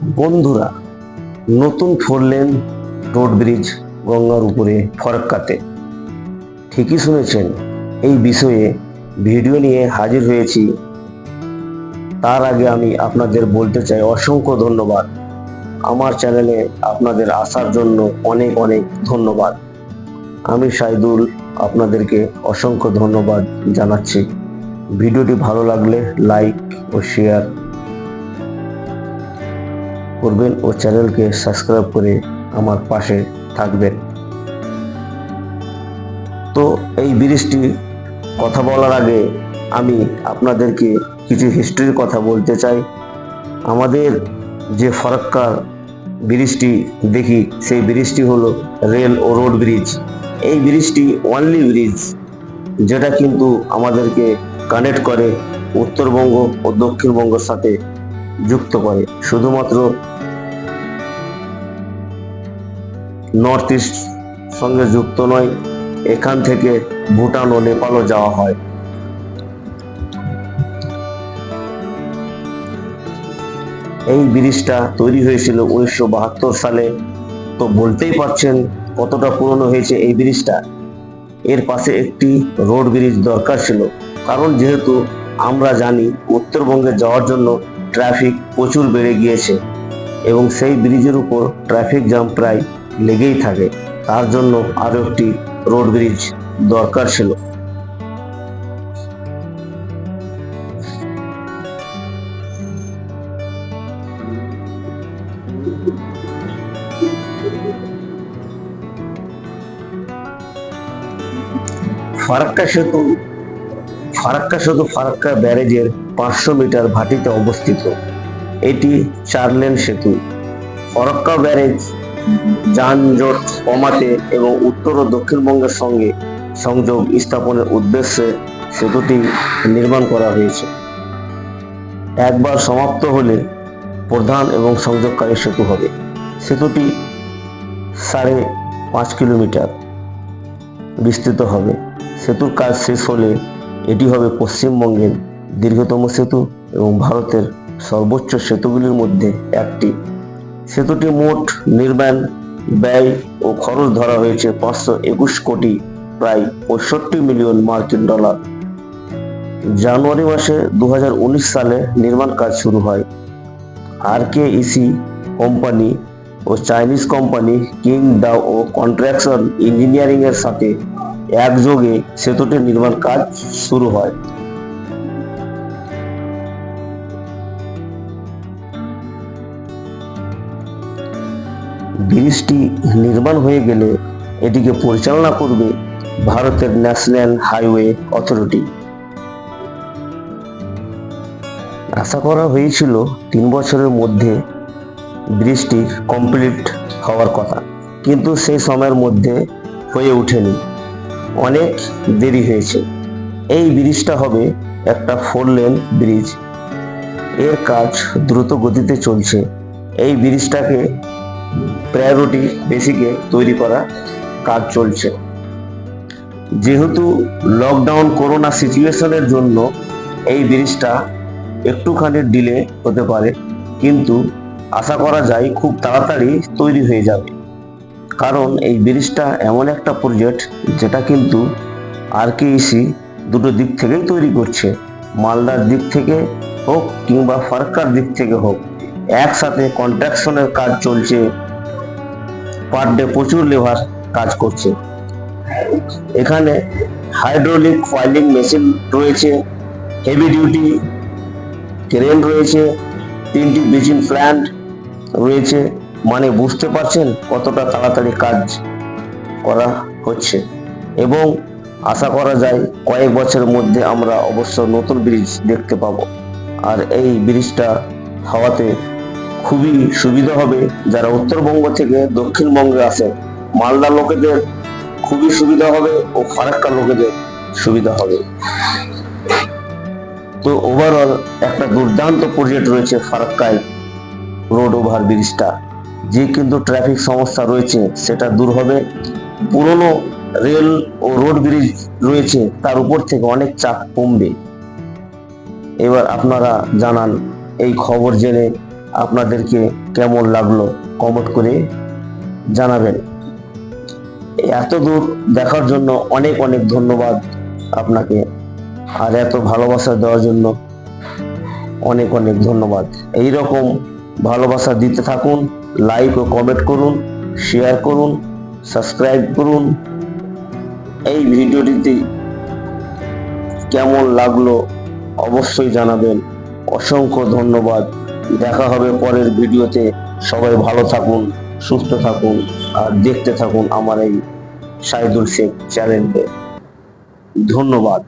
বন্ধুরা, নতুন four lane road bridge গঙ্গার উপরে ফরাক্কাতে। ঠিকই শুনেছেন, এই বিষয়ে ভিডিও নিয়ে হাজির হয়েছি। তার আগে আমি আপনাদের বলতে চাই অসংখ্য ধন্যবাদ। আমার চ্যানেলে আপনাদের আসার জন্য অনেক অনেক ধন্যবাদ। আমি সাইদুল আপনাদেরকে অসংখ্য ধন্যবাদ জানাচ্ছি। ভিডিওটি ভালো লাগলে লাইক ও শেয়ার করবেন ও চ্যানেলকে সাবস্ক্রাইব করে আমার পাশে থাকবেন। তো এই ব্রিজটি কথা বলার আগে আমি আপনাদেরকে কিছু হিস্ট্রির কথা বলতে চাই। আমাদের যে ফরাক্কার ব্রিজটি দেখি, সেই ব্রিজটি হলো রেল ও রোড ব্রিজ এই ব্রিজটি ওয়ানলি ব্রিজ যেটা কিন্তু আমাদেরকে কানেক্ট করে উত্তরবঙ্গ ও দক্ষিণবঙ্গের সাথে যুক্ত করে, শুধুমাত্র নর্থ ইস্ট সঙ্গে যুক্ত নয়, এখান থেকে ভুটান ও নেপালও যাওয়া হয়। এই ব্রিজটা তৈরি হয়েছিল উনিশশো বাহাত্তর সালে। তো বলতেই পারছেন কতটা পুরনো হয়েছে এই ব্রিজটা। এর পাশে একটি রোড ব্রিজ দরকার ছিল। কারণ যেহেতু আমরা জানি উত্তরবঙ্গে যাওয়ার জন্য ট্রাফিক প্রচুর বেড়ে গিয়েছে এবং সেই ব্রিজের উপর ট্রাফিক জ্যাম প্রায় লেগেই থাকে। তার জন্য আরও একটি রোড ব্রিজ দরকার ছিল। ফারাক্কা সেতু ফারাক্কা সেতু, ফারাক্কা ব্যারেজের পাঁচশো মিটার ভাটিতে অবস্থিত। এটি চার লেন সেতু। ফরাক্কা ব্যারেজ, যানজট কমাতে এবং উত্তর ও দক্ষিণবঙ্গের সঙ্গে সংযোগ স্থাপনের উদ্দেশ্যে সেতুটি নির্মাণ করা হয়েছে। একবার সমাপ্ত হলে প্রধান এবং সংযোগকারী সেতু হবে। সেতুটি সাড়ে পাঁচ কিলোমিটার বিস্তৃত হবে। সেতুর কাজ শেষ হলে এটি হবে পশ্চিমবঙ্গের দীর্ঘতম সেতু এবং ভারতের সর্বোচ্চ সেতুগুলির মধ্যে একটি। সেতুটি মোট নির্মাণ, ব্যয় ও খরচ ধরা হয়েছে পাঁচশো একুশ কোটি, প্রায় পঁয়ষট্টি মিলিয়ন মার্কিন ডলার। জানুয়ারি মাসে দু হাজার উনিশ সালে নির্মাণ কাজ শুরু হয়। আর কে ইসি কোম্পানি ও চাইনিজ কোম্পানি কিং দাও ও কন্ট্রাকশন ইঞ্জিনিয়ারিং এর সাথে একযোগে সেতুটির নির্মাণ কাজ শুরু হয়। ব্রিজটি নির্মাণ হয়ে গেলে এটিকে পরিচালনা করবে ভারতের ন্যাশনাল হাইওয়ে অথরিটি। আশা করা হয়েছিল তিন বছরের মধ্যে ব্রিজটি কমপ্লিট হওয়ার কথা, কিন্তু সেই সময়ের মধ্যে হয়ে ওঠেনি। অনেক দেরি হয়েছে। এই ব্রিজটা হবে একটা ফোর লেন ব্রিজ। এর কাজ দ্রুত গতিতে চলছে। এই ব্রিজটাকে প্রায়োরিটি বেসিকে তৈরি করা কাজ চলছে। যেহেতু লকডাউন করোনা সিচুয়েশনের জন্য এই ব্রিজটা একটুখানি ডিলে হতে পারে, কিন্তু আশা করা যায় খুব তাড়াতাড়ি তৈরি হয়ে যাবে। কারণ এই ব্রিজটা এমন একটা প্রজেক্ট যেটা কিন্তু আর দুটো দিক থেকেই তৈরি করছে। মালদার দিক থেকে হোক কিংবা ফারাক্কার দিক থেকে হোক। একসাথে কন্ট্রাকশনের কাজ চলছে। পার ডে প্রচুর লেবার কাজ করছে। এখানে হাইড্রোলিক ফাইলিং মেশিন রয়েছে হেভি ডিউটি ক্রেন রয়েছে, তিনটি বেচিন প্ল্যান্ট রয়েছে। মানে বুঝতে পারছেন কতটা তাড়াতাড়ি কাজ করা হচ্ছে। এবং আশা করা যায় কয়েক বছরের মধ্যে আমরা অবশ্য নতুন ব্রিজ দেখতে পাবো। আর এই ব্রিজটা হওয়াতে খুবই সুবিধা হবে। যারা উত্তরবঙ্গ থেকে দক্ষিণবঙ্গে আসে মালদা লোকেদের খুবই সুবিধা হবে ও ফারাক্কা লোকেদের সুবিধা হবে। তো ওভারঅল একটা দুর্দান্ত প্রজেক্ট রয়েছে ফারাক্কায় রোড ওভার ব্রিজটা যে কিন্তু ট্রাফিক সমস্যা রয়েছে, সেটা দূর হবে। পুরনো রেল ও রোড ব্রিজ রয়েছে, তার উপর থেকে অনেক চাপ কমবে। এবার আপনারা জানান, এই খবর জেনে আপনাদেরকে কেমন লাগল কমেন্ট করে জানাবেন। এত দূর দেখার জন্য অনেক অনেক ধন্যবাদ আপনাকে। আর এত ভালোবাসা দেওয়ার জন্য অনেক অনেক ধন্যবাদ। এই রকম ভালোবাসা দিতে থাকুন লাইক ও কমেন্ট করুন শেয়ার করুন সাবস্ক্রাইব করুন। এই ভিডিওটিতে কেমন লাগল অবশ্যই জানাবেন। অসংখ্য ধন্যবাদ। দেখা হবে পরের ভিডিওতে। সবাই ভালো থাকুন, সুস্থ থাকুন, আর দেখতে থাকুন আমার এই সাইদুল শেখ চ্যানেলকে। ধন্যবাদ।